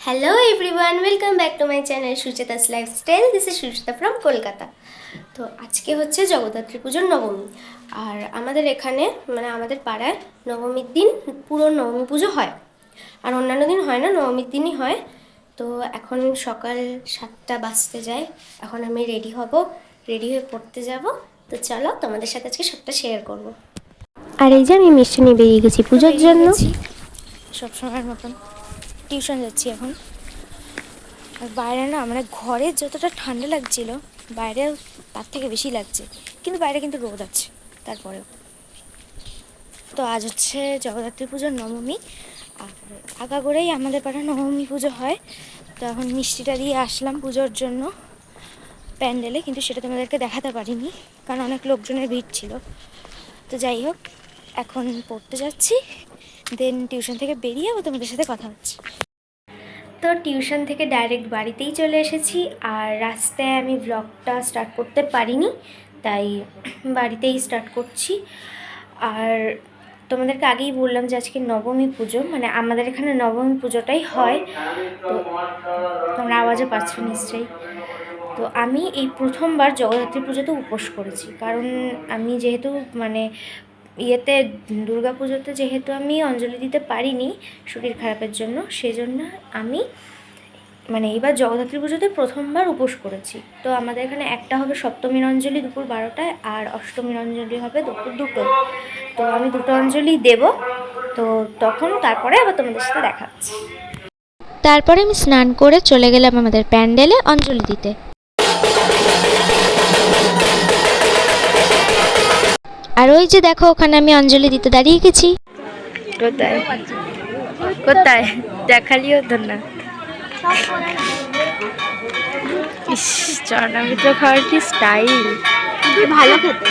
Hello everyone welcome back to my channel Sucheta's lifestyle this is Suchita from Kolkata তো আজকে হচ্ছে জগদ্ধাত্রী পুজোর নবমী। আর আমাদের এখানে মানে আমাদের পাড়ায় নবমীর দিন পুরো নবমী পুজো হয়। আর অন্যান্য দিন হয় না নবমীর দিনই হয়। তো এখন সকাল সাতটা বাজতে যায়। এখন আমি রেডি হব রেডি হয়ে পড়তে যাব। তো চলো তোমাদের সাথে আজকে সবটা শেয়ার করব। আর এই যে আমি মিষ্টি নিয়ে বেরিয়ে গেছি পুজোর জন্য। সব সময়ের মতন। টিউশন যাচ্ছি এখন। আর বাইরে না মানে ঘরে যতটা ঠান্ডা লাগছিল, বাইরে তার থেকে বেশি লাগছে। কিন্তু বাইরে কিন্তু রোদ আছে, তারপরেও। তো আজ হচ্ছে জগদ্ধাত্রী পুজোর নবমী, আর আগা করেই আমাদের পাড়া নবমী পুজো হয়। তো এখন মিষ্টিটা দিয়ে আসলাম পুজোর জন্য প্যান্ডেলে, কিন্তু সেটা তোমাদেরকে দেখাতে পারিনি, কারণ অনেক লোকজনের ভিড় ছিল। তো যাই হোক, এখন পড়তে যাচ্ছি, দেন টিউশন থেকে বেরিয়ে তোমাদের সাথে কথা হচ্ছে। তো টিউশন থেকে ডাইরেক্ট বাড়িতেই চলে এসেছি আর রাস্তায় আমি ব্লগটা স্টার্ট করতে পারিনি, তাই বাড়িতেই স্টার্ট করছি। আর তোমাদেরকে আগেই বললাম যে আজকে নবমী পুজো মানে আমাদের এখানে নবমী পুজোটাই হয়। তো তোমরা আওয়াজে পাচ্ছ নিশ্চয়ই। তো আমি এই প্রথমবার জগদ্ধাত্রী পুজোতে উপোস করেছি, কারণ আমি যেহেতু মানে ইয়েতে দুর্গা পুজোতে যেহেতু আমি অঞ্জলি দিতে পারিনি শরীর খারাপের জন্য, সেজন্য আমি মানে এইবার জগদ্ধাত্রী পুজোতে প্রথমবার উপোস করেছি। তো আমাদের এখানে একটা হবে সপ্তমীর অঞ্জলি দুপুর বারোটায় আর অষ্টমীর অঞ্জলি হবে দুপুর দুটো। তো আমি দুটো অঞ্জলি দেব, তো তখন তারপরে আবার তোমাদের সাথে দেখা হচ্ছে। তারপরে আমি স্নান করে চলে গেলাম আমাদের প্যান্ডেলে অঞ্জলি দিতে। আর ওই যে দেখো ওখানে আমি অঞ্জলি দিতে দাঁড়িয়ে গেছি। কোথায়? কোথায়? দেখালিও তো না ইস খাওয়ার কি স্টাইল ভালো খেতে।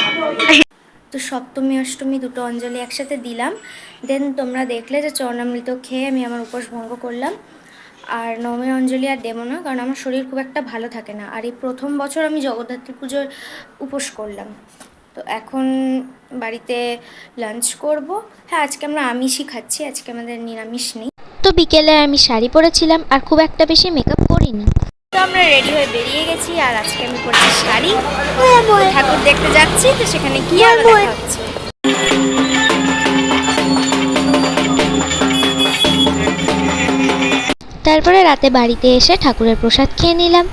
তো সপ্তমী অষ্টমী দুটো অঞ্জলি একসাথে দিলাম। দেন তোমরা দেখলে যে চরণামৃত খেয়ে আমি আমার উপোস ভঙ্গ করলাম। আর নবমী অঞ্জলি আর দেবো না কারণ আমার শরীর খুব একটা ভালো থাকে না। আর এই প্রথম বছর আমি জগদ্ধাত্রী পুজোর উপোস করলাম। তো এখন বাড়িতে লাঞ্চ করব। হ্যাঁ আজকে আমরা আমিষই খাচ্ছি আজকে আমাদের নিরামিষ নেই। তো বিকেলে আমি শাড়ি পরেছিলাম আর খুব একটা বেশি মেকআপ করিনি। তো আমরা রেডি হয়ে বেরিয়ে গেছি আর আজকে আমি পরেছি শাড়ি। ঠাকুর দেখতে যাচ্ছি তো সেখানে কি দেখা হচ্ছে তারপরে রাতে বাড়িতে এসে ঠাকুরের প্রসাদ খেয়ে নিলাম।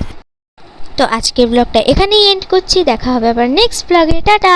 তো আজকের ব্লগটা এখানেই এন্ড করছি। দেখা হবে আবার নেক্সট ব্লগে টাটা!